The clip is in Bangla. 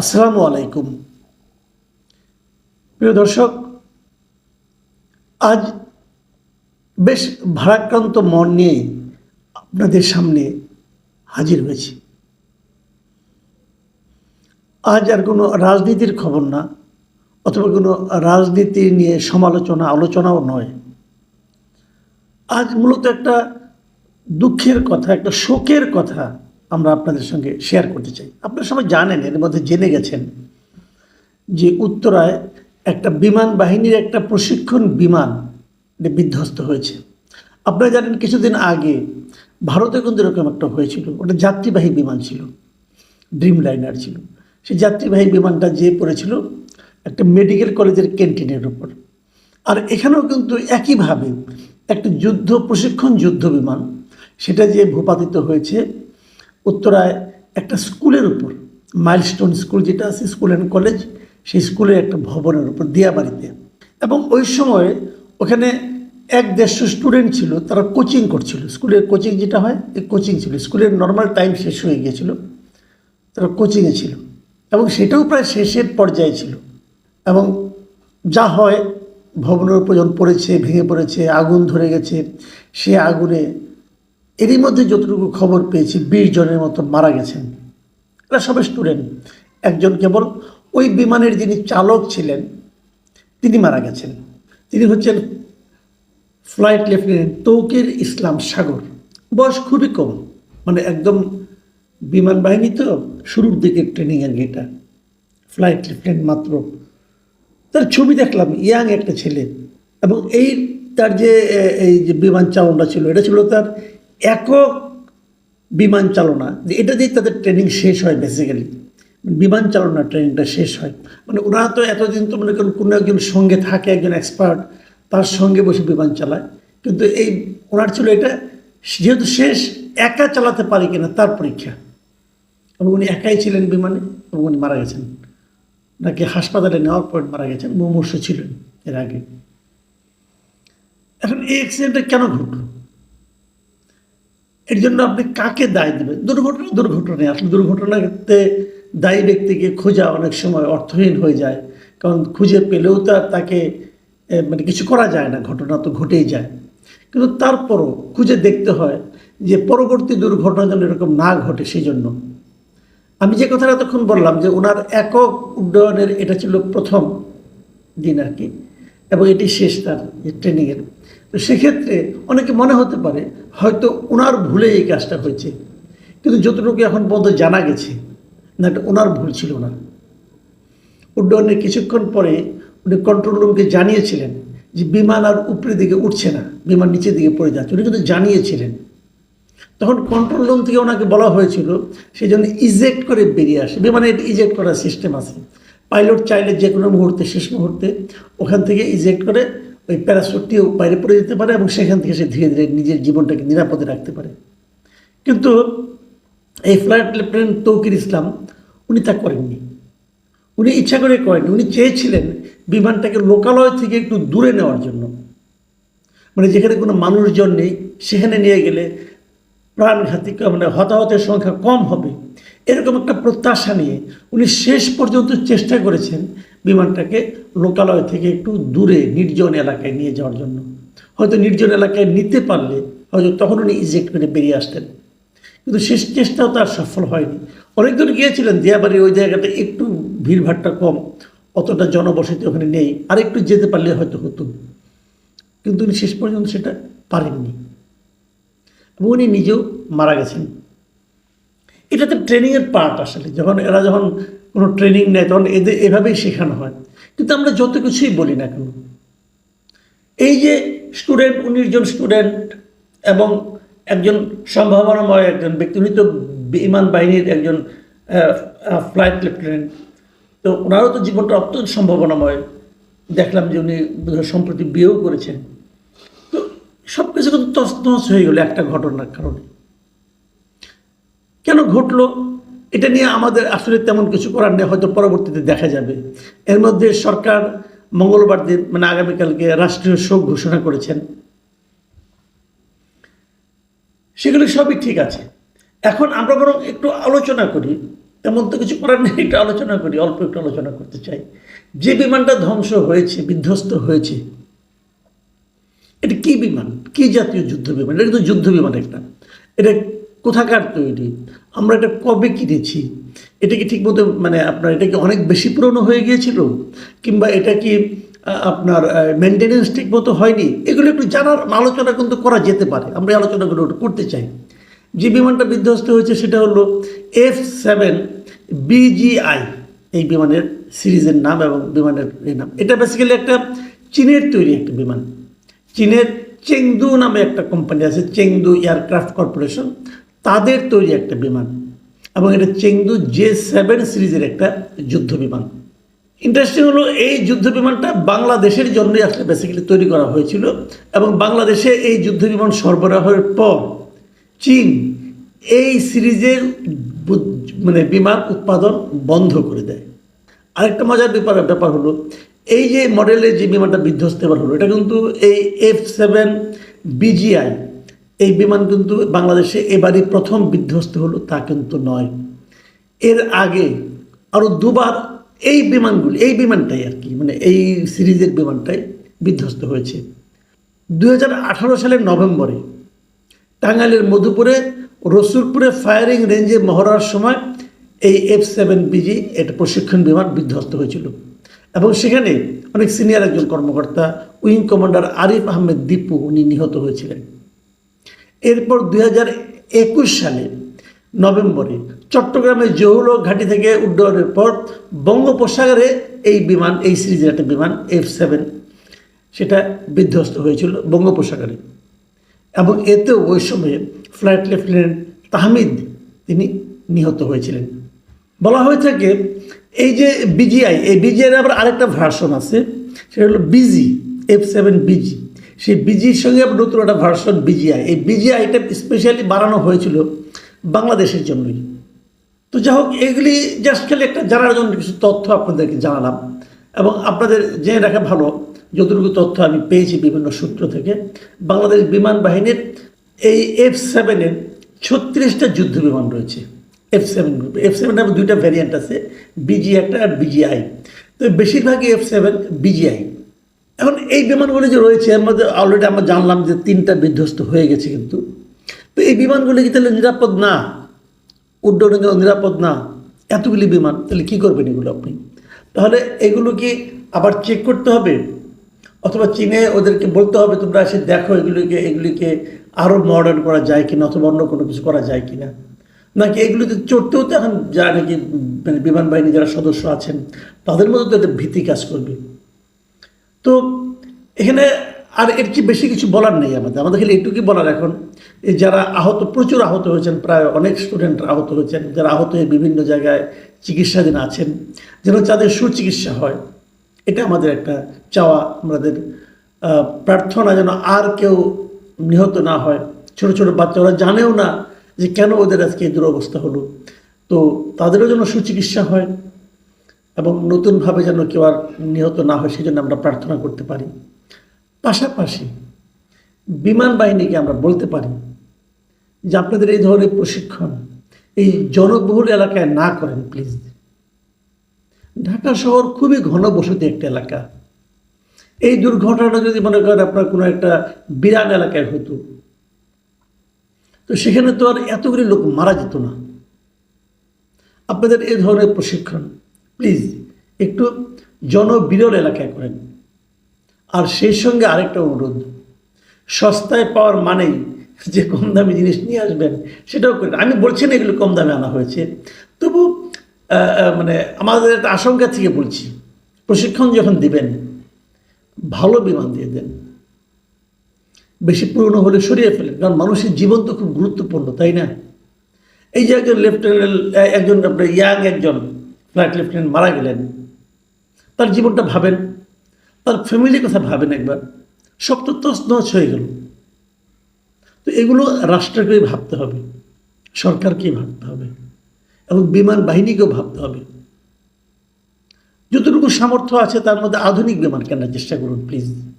আসসালামু আলাইকুম। প্রিয় দর্শক, আজ বেশ ভারাক্রান্ত মন নিয়ে আপনাদের সামনে হাজির হয়েছি। আজ আর কোনো রাজনীতির খবর না, অথবা কোনো রাজনীতি নিয়ে সমালোচনা, আলোচনাও নয়। আজ মূলত একটা দুঃখের কথা, একটা শোকের কথা আমরা আপনাদের সঙ্গে শেয়ার করতে চাই। আপনারা সবাই জানেন, এর মধ্যে জেনে গেছেন যে উত্তরায় একটা বিমান বাহিনীর একটা প্রশিক্ষণ বিমান বিধ্বস্ত হয়েছে। আপনারা জানেন কিছুদিন আগে ভারতে কিন্তু এরকম একটা হয়েছিল। ওটা যাত্রীবাহী বিমান ছিল ড্রিম লাইনার ছিল। সেই যাত্রীবাহী বিমানটা যে পড়েছিল একটা মেডিকেল কলেজের ক্যান্টিনের উপর। আর এখানেও কিন্তু একইভাবে একটা যুদ্ধ, প্রশিক্ষণ যুদ্ধ বিমান, সেটা যে ভূপাতিত হয়েছে উত্তরায় একটা স্কুলের উপর, মাইলস্টোন স্কুল যেটা আছে, স্কুল অ্যান্ড কলেজ, সেই স্কুলের একটা ভবনের উপর, দিয়াবাড়িতে। এবং ওই সময় ওখানে এক দেড়শো স্টুডেন্ট ছিল, তারা কোচিং করছিল। স্কুলের কোচিং যেটা হয়, এই কোচিং ছিল। স্কুলের নর্মাল টাইম শেষ হয়ে গিয়েছিল, তারা কোচিংয়ে ছিল। এবং সেটাও প্রায় শেষের পর্যায়ে ছিল। এবং যা হয়, ভবনের উপর যখন পড়েছে, ভেঙে পড়েছে, আগুন ধরে গেছে, সে আগুনে এরই মধ্যে যতটুকু খবর পেয়েছি, বিশ জনের মতো মারা গেছেন। এরা সবাই স্টুডেন্ট। একজন কেবল ওই বিমানের যিনি চালক ছিলেন, তিনি মারা গেছেন। তিনি হচ্ছেন ফ্লাইট লেফটেন্যান্ট তৌকির ইসলাম সাগর। বয়স খুবই কম মানে একদম বিমান বাহিনী তো শুরুর দিকে ট্রেনিং আর এটা ফ্লাইট লেফটেন্যান্ট মাত্র। তার ছবি দেখলাম, ইয়াং একটা ছেলে। এবং এই তার যে এই যে বিমান চালনা ছিল, এটা ছিল তার একক বিমান চালনা, যে এটা দিয়ে তাদের ট্রেনিং শেষ হয় বেসিক্যালি বিমান চালনা ট্রেনিংটা শেষ হয়। মানে ওনারা তো এতদিন তো মনে করেন কোনো একজন সঙ্গে থাকে, একজন এক্সপার্ট তার সঙ্গে বসে বিমান চালায়। কিন্তু এই ওনার ছিল এটা, যেহেতু শেষ, একা চালাতে পারি কিনা তার পরীক্ষা। এবং উনি একাই ছিলেন বিমানে এবং উনি মারা গেছেন। নাকি হাসপাতালে নেওয়ার পর মারা গেছেন, মুমূর্ষ ছিলেন এর আগে। এখন এই অ্যাক্সিডেন্টটা কেন ঘটলো? এর জন্য আপনি কাকে দায় দেবেন? দুর্ঘটনা দুর্ঘটনায় আসলে দুর্ঘটনাতে দায়ী ব্যক্তিকে খোঁজা অনেক সময় অর্থহীন হয়ে যায়। কারণ খুঁজে পেলেও তার তাকে মানে কিছু করা যায় না। ঘটনা তো ঘটেই যায়। কিন্তু তারপরও খুঁজে দেখতে হয় যে পরবর্তী দুর্ঘটনা যেন এরকম না ঘটে সেই জন্য আমি যে কথাটা তখন বললাম যে ওনার একক উড্ডয়নের, এটা ছিল প্রথম দিন আর কি। এবং এটি শেষ তার ট্রেনিংয়ের তো সেক্ষেত্রে অনেকে মনে হতে পারে হয়তো ওনার ভুলে এই কাজটা হয়েছে। কিন্তু যতটুকু এখন পর্যন্ত জানা গেছে, না, এটা ওনার ভুল ছিল না। উড্ডয়নের কিছুক্ষণ পরে উনি কন্ট্রোল রুমকে জানিয়েছিলেন যে বিমান আর উপরের দিকে উঠছে না, বিমান নিচের দিকে পড়ে যাচ্ছে। উনি কিন্তু জানিয়েছিলেন। তখন কন্ট্রোল রুম থেকে ওনাকে বলা হয়েছিল সেই জন্য ইজেক্ট করে বেরিয়ে আসে। বিমানে ইজেক্ট করার সিস্টেম আছে। পাইলট চাইলে যে কোনো মুহূর্তে, শেষ মুহূর্তে ওখান থেকে ইজেক্ট করে ওই প্যারাসুটটিও বাইরে পড়ে যেতে পারে এবং সেখান থেকে সে ধীরে ধীরে নিজের জীবনটাকে নিরাপদে রাখতে পারে। কিন্তু এই ফ্লাইট লেফটেন্যান্ট তৌকির ইসলাম, উনি তা করেননি। উনি ইচ্ছা করে করেননি। উনি চেয়েছিলেন বিমানটাকে লোকালয় থেকে একটু দূরে নেওয়ার জন্য। মানে যেখানে কোনো মানুষজন নেই, সেখানে নিয়ে গেলে প্রাণঘাতী মানে হতাহতের সংখ্যা কম হবে। এরকম একটা প্রত্যাশা নিয়ে উনি শেষ পর্যন্ত চেষ্টা করেছেন বিমানটাকে লোকালয় থেকে একটু দূরে নির্জন এলাকায় নিয়ে যাওয়ার জন্য। হয়তো নির্জন এলাকায় নিতে পারলে হয়তো তখন উনি ইজেক্ট করে বেরিয়ে আসতেন। কিন্তু শেষ চেষ্টাও তার সফল হয়নি। অনেকজন গিয়েছিলেন দিয়াবাড়ি ওই জায়গাটা একটু ভিড়ভাট্টা কম, অতটা জনবসতি ওখানে নেই আর একটু যেতে পারলে হয়তো হতো। কিন্তু উনি শেষ পর্যন্ত সেটা পারেননি। এবং উনি নিজেও মারা গেছেন। এটা তো ট্রেনিংয়ের পার্ট আসলে, যখন এরা যখন কোনো ট্রেনিং নেয় তখন এদের এভাবেই শেখানো হয়। কিন্তু আমরা যত কিছুই বলি না কেন, এই যে স্টুডেন্ট উনিশ জন স্টুডেন্ট এবং একজন সম্ভাবনাময় একজন ব্যক্তি, উনি তো বিমান বাহিনীর একজন ফ্লাইট লেফটেন্যান্ট তো ওনারও তো জীবনটা অত্যন্ত সম্ভাবনাময়। দেখলাম যে উনি সম্প্রতি বিয়েও করেছেন। তো সব কিছু কিন্তু তছনছ হয়ে গেলো একটা ঘটনার কারণে। কেন ঘটলো? এটা নিয়ে আমাদের আসলে তেমন কিছু করার নেই, হয়তো পরবর্তীতে দেখা যাবে। এর মধ্যে সরকার মঙ্গলবার দিন মানে আগামীকালকে রাষ্ট্রীয় শোক ঘোষণা করেছেন। সেগুলো সবই ঠিক আছে। এখন আমরা বরং একটু আলোচনা করি। তেমন তো কিছু করার নেই, একটু আলোচনা করি, অল্প একটু আলোচনা করতে চাই। যে বিমানটা ধ্বংস হয়েছে, বিধ্বস্ত হয়েছে, এটা কি বিমান? কি জাতীয় যুদ্ধ বিমান? এটা কিন্তু যুদ্ধ বিমান একটা। এটা কোথাকার তৈরি? আমরা এটা কবে কিনেছি? এটা কি ঠিকমতো মানে আপনার এটা কি অনেক বেশি পুরনো হয়ে গিয়েছিল? কিংবা এটা কি আপনার মেনটেনেন্স ঠিক মতো হয়নি? এগুলো একটু জানার, আলোচনা কিন্তু করা যেতে পারে। আমরা আলোচনাগুলো একটু করতে চাই। যে বিমানটা বিধ্বস্ত হয়েছে সেটা হলো এফ সেভেন বিজিআই এই বিমানের সিরিজের নাম এবং বিমানের নাম। এটা বেসিক্যালি একটা চীনের তৈরি একটা বিমান। চীনের চেংদু নামে একটা কোম্পানি আছে, চেংদু এয়ারক্রাফট কর্পোরেশন। তাদের তৈরি একটা বিমান এবং এটা চেংদু জে সেভেন সিরিজের একটা যুদ্ধ বিমান। ইন্টারেস্টিং হলো, এই যুদ্ধ বিমানটা বাংলাদেশের জন্যই আসলে বেসিক্যালি তৈরি করা হয়েছিল এবং বাংলাদেশে এই যুদ্ধ বিমান সরবরাহের পর চীন এই সিরিজের মানে বিমান উৎপাদন বন্ধ করে দেয়। আরেকটা মজার ব্যাপার ব্যাপার হলো, এই যে মডেলের যে বিমানটা বিধ্বস্ত হলো, এটা কিন্তু এই এফ সেভেন বিজিআই এই বিমান কিন্তু বাংলাদেশে এবারই প্রথম বিধ্বস্ত হলো, তা কিন্তু নয়। এর আগে আরও দুবার এই বিমানগুলি, এই বিমানটাই আর কি মানে এই সিরিজের বিমানটাই বিধ্বস্ত হয়েছে। দু হাজার আঠারো সালের নভেম্বরে টাঙ্গাইলের মধুপুরে, রসুলপুরে ফায়ারিং রেঞ্জে মহড়ার সময় এই এফ সেভেন বিজি একটা প্রশিক্ষণ বিমান, বিধ্বস্ত হয়েছিল। এবং সেখানে অনেক সিনিয়র একজন কর্মকর্তা, উইং কমান্ডার আরিফ আহমেদ দীপু, উনি নিহত হয়েছিলেন। এরপর দুই হাজার একুশ সালে নভেম্বরে চট্টগ্রামের জহুল ঘাঁটি থেকে উড্ডয়নের পর বঙ্গোপসাগরে এই বিমান, এই সিরিজের একটা বিমান এফ সেভেন সেটা বিধ্বস্ত হয়েছিল বঙ্গোপসাগরে। এবং এতেও ওই সময়ে ফ্লাইট লেফটেন্যান্ট তাহমিদ তিনি নিহত হয়েছিলেন। বলা হয়ে থাকে এই যে বিজিআই এই বিজিআই আবার আরেকটা ভার্সন আছে, সেটা হলো বিজি এফ সেভেন বিজি সেই বিজির সঙ্গে নতুন একটা ভার্সন বিজিআই এই বিজিআইটা স্পেশালি বাড়ানো হয়েছিল বাংলাদেশের জন্যই। তো যাই হোক, এগুলি জাস্ট খালি একটা জানার জন্য কিছু তথ্য আপনাদেরকে জানালাম। এবং আপনাদের জেনে রাখা ভালো, যতটুকু তথ্য আমি পেয়েছি বিভিন্ন সূত্র থেকে, বাংলাদেশ বিমান বাহিনীর এই এফ সেভেনের ছত্রিশটা যুদ্ধ বিমান রয়েছে। এফ সেভেন গ্রুপে এফ সেভেন নামে দুইটা ভ্যারিয়েন্ট আছে বিজি একটা আর বিজিআই তো বেশিরভাগই এফ সেভেন বিজিআই এখন এই বিমানগুলি যে রয়েছে এর মধ্যে অলরেডি আমরা জানলাম যে তিনটা বিধ্বস্ত হয়ে গেছে কিন্তু। তো এই বিমানগুলি কি তাহলে নিরাপদ না? উড্ডয়নের নিরাপদ না? এতগুলি বিমান, তাহলে কী করবেন এগুলো আপনি? তাহলে এগুলো কি আবার চেক করতে হবে? অথবা চীনে ওদেরকে বলতে হবে, তোমরা এসে দেখো এগুলিকে এগুলিকে আরও মডার্ন করা যায় কিনা, অথবা অন্য কোনো কিছু করা যায় কিনা? নাকি এগুলিতে চড়তেও তো এখন যারা নাকি মানে বিমান বাহিনী যারা সদস্য আছেন, তাদের মধ্যে তো একটা ভীতি কাজ করবে। তো এখানে আর এর চেয়ে বেশি কিছু বলার নেই আমাদের? আমাদের খালি এইটুকুই বলার এখন। যারা আহত, প্রচুর আহত হয়েছেন, প্রায় অনেক স্টুডেন্ট আহত হয়েছেন, যারা আহত হয়ে বিভিন্ন জায়গায় চিকিৎসাধীন আছেন, যেন তাদের সুচিকিৎসা হয়। এটা আমাদের একটা চাওয়া, আমাদের প্রার্থনা যেন আর কেউ নিহত না হয়। ছোট ছোট বাচ্চা ওরা জানেও না যে কেন ওদের আজকে এই দুরবস্থা হলো। তো তাদেরও যেন সুচিকিৎসা হয়। এবং নতুনভাবে যেন কেউ আর নিহত না হয়, সেজন্য আমরা প্রার্থনা করতে পারি। পাশাপাশি বিমান বাহিনীকে আমরা বলতে পারি যে আপনাদের এই ধরনের প্রশিক্ষণ এই জনবহুল এলাকায় না করেন, প্লিজ। ঢাকা শহর খুবই ঘনবসতি একটা এলাকা। এই দুর্ঘটনাটা যদি মনে করেন আপনার কোনো একটা বিরাট এলাকায় হতো, তো সেখানে তো আর এতগুলি লোক মারা যেত না। আপনাদের এই ধরনের প্রশিক্ষণ প্লিজ একটু জনবিরল এলাকায় করেন। আর সেই সঙ্গে আরেকটা অনুরোধ, সস্তায় পাওয়ার মানেই যে কম দামি জিনিস নিয়ে আসবেন সেটাও করেন। আমি বলছি না এগুলো কম দামে আনা হয়েছে। তবু মানে আমাদের একটা আশঙ্কা থেকে বলছি, প্রশিক্ষণ যখন দিবেন, ভালো বিমান দিয়ে দেন। বেশি পুরনো হলে সরিয়ে ফেলেন, কারণ মানুষের জীবন তো খুব গুরুত্বপূর্ণ, তাই না? এই যে একজন লেফটেন্যান্ট, একজন আপনার ইয়াং একজন ফ্লাইট লেফটেন্যান্ট মারা গেলেন। তার জীবনটা ভাবেন, তার ফ্যামিলির কথা ভাবেন একবার, সব তো তছনছ হয়ে গেল। তো এগুলো রাষ্ট্রকেই ভাবতে হবে? সরকারকেই ভাবতে হবে। এবং বিমান বাহিনীকেও ভাবতে হবে। যতটুকু সামর্থ্য আছে তার মধ্যে আধুনিক বিমান কেনার চেষ্টা করুন প্লিজ